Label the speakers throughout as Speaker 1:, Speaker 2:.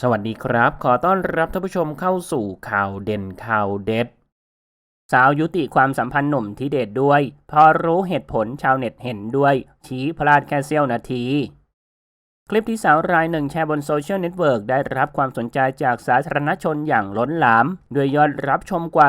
Speaker 1: สวัสดีครับ ขอต้อนรับท่านผู้ชมเข้าสู่ข่าวเด่นข่าวเด็ด สาวยุติความสัมพันธ์หนุ่มที่เดทด้วย พอรู้เหตุผลชาวเน็ตเห็นด้วย ชี้พลาดแค่เสี้ยวนาที คลิปที่สาวรายหนึ่งแชร์บนโซเชียลเน็ตเวิร์กได้รับความสนใจจากสาธารณชนอย่างล้นหลาม ด้วยยอดรับชมกว่า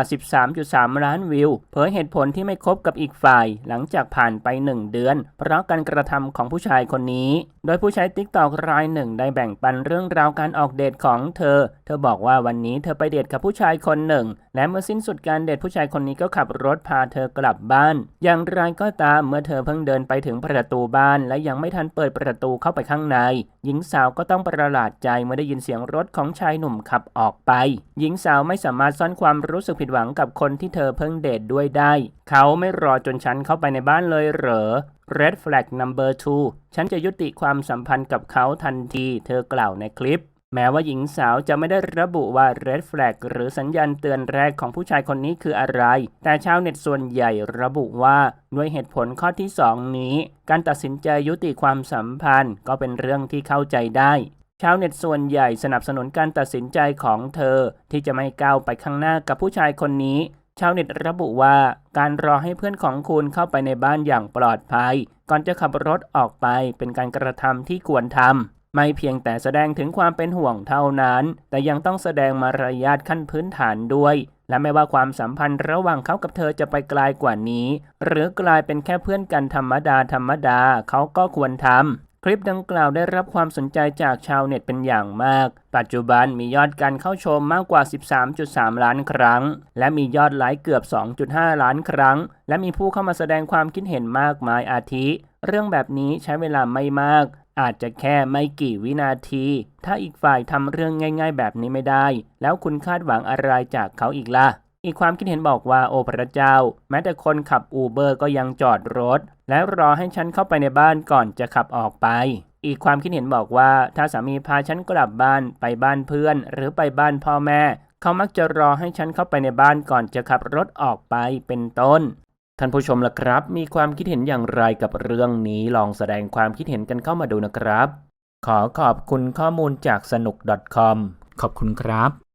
Speaker 1: 13.3 ล้านวิว เผยเหตุผลที่ไม่คบกับอีกฝ่าย หลังจากผ่านไป 1 เดือน เพราะการกระทำของผู้ชายคนนี้ โดยผู้ใช้ติ๊กตอกรายหนึ่งได้แบ่งปันเรื่องราวการออกเดทของเธอ เธอบอกว่าวันนี้เธอไปเดทกับผู้ชายคนหนึ่ง และเมื่อสิ้นสุดการเดทผู้ชายคนนี้ก็ขับรถพาเธอกลับบ้าน อย่างไรก็ตามเมื่อเธอเพิ่งเดินไปถึงประตูบ้าน และยังไม่ทันเปิดประตูเข้าไปข้างในหญิงสาวก็ต้องประหลาดใจเมื่อได้ยินเสียงรถของชายหนุ่มขับออกไป หญิงสาวไม่สามารถซ่อนความรู้สึกผิดหวังกับคนที่เธอเพิ่งเดทด้วยได้ เขาไม่รอจนฉันเข้าไปในบ้านเลยเหรอ Red flag number two ฉันจะยุติความสัมพันธ์กับเขาทันที เธอกล่าวในคลิป แม้ว่าหญิงสาวจะไม่ได้ระบุว่า Red flag หรือสัญญาณเตือนแรกของผู้ชายคนนี้คืออะไร แต่ชาวเน็ตส่วนใหญ่ระบุว่าด้วยเหตุผลข้อที่ 2 นี้ การตัดสินใจยุติความสัมพันธ์ ก็เป็นเรื่องที่เข้าใจได้ชาวเน็ตส่วนใหญ่สนับสนุนการตัดสินใจของเธอ ที่จะไม่ก้าวไปข้างหน้ากับผู้ชายคนนี้ ชาวเน็ตระบุว่า การรอให้เพื่อนของคุณเข้าไปในบ้านอย่างปลอดภัย ก่อนจะขับรถออกไปเป็นการกระทำที่ควรทำ ไม่เพียงแต่แสดงถึงความเป็นห่วงเท่านั้น แต่ยังต้องแสดงมารยาทขั้นพื้นฐานด้วย และไม่ว่าความสัมพันธ์ระหว่างเขากับเธอจะไปไกลกว่านี้ หรือกลายเป็นแค่เพื่อนกันธรรมดาธรรมดาเขาก็ควรทำคลิปดังกล่าวได้รับความสนใจจากชาวเน็ตเป็นอย่างมาก ปัจจุบันมียอดการเข้าชมมากกว่า 13.3 ล้านครั้ง และมียอดไลค์เกือบ 2.5 ล้านครั้ง และมีผู้เข้ามาแสดงความคิดเห็นมากมายอาทิ เรื่องแบบนี้ใช้เวลาไม่มาก อาจจะแค่ไม่กี่วินาที ถ้าอีกฝ่ายทำเรื่องง่าย ๆ แบบนี้ไม่ได้ แล้วคุณคาดหวังอะไรจากเขาอีกล่ะ อีกความคิดเห็นบอกว่าโอพระเจ้า แม้แต่คนขับอูเบอร์ก็ยังจอดรถ และรอให้ฉันเข้าไปในบ้านก่อนจะขับออกไป อีกความคิดเห็นบอกว่า ถ้าสามีพาฉันกลับบ้านไปบ้านเพื่อน หรือไปบ้านพ่อแม่ เขามักจะรอให้ฉันเข้าไปในบ้านก่อนจะขับรถออกไปเป็นต้น ท่านผู้ชมล่ะครับ มีความคิดเห็นอย่างไรกับเรื่องนี้ลองแสดงความคิดเห็นกันเข้ามาดูนะครับ ขอขอบคุณข้อมูลจากสนุก .com ขอบคุณครับ